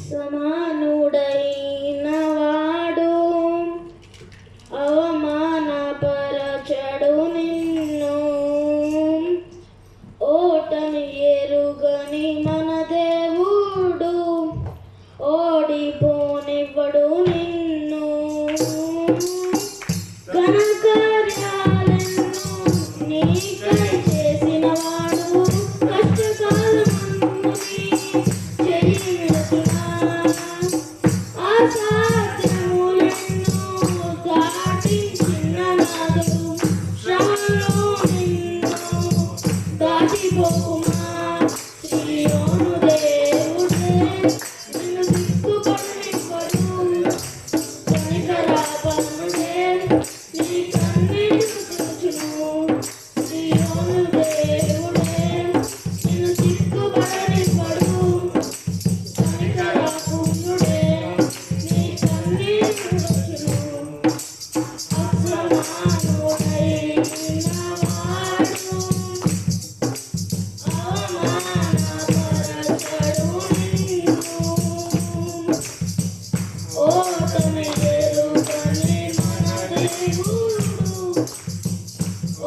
സമാനുടയ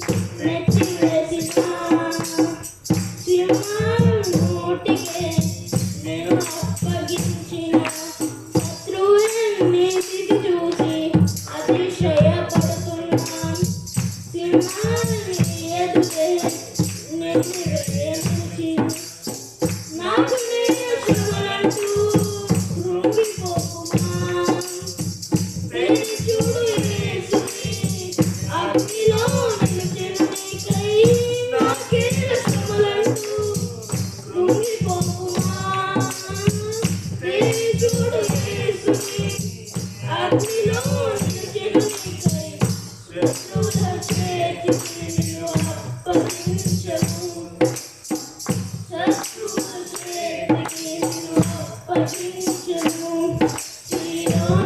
Thank you.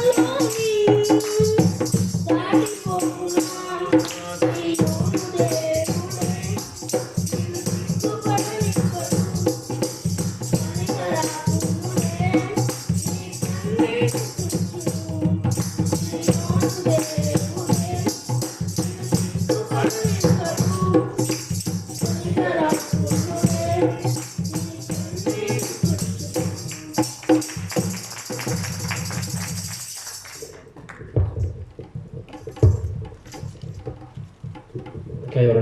ভালো i don't know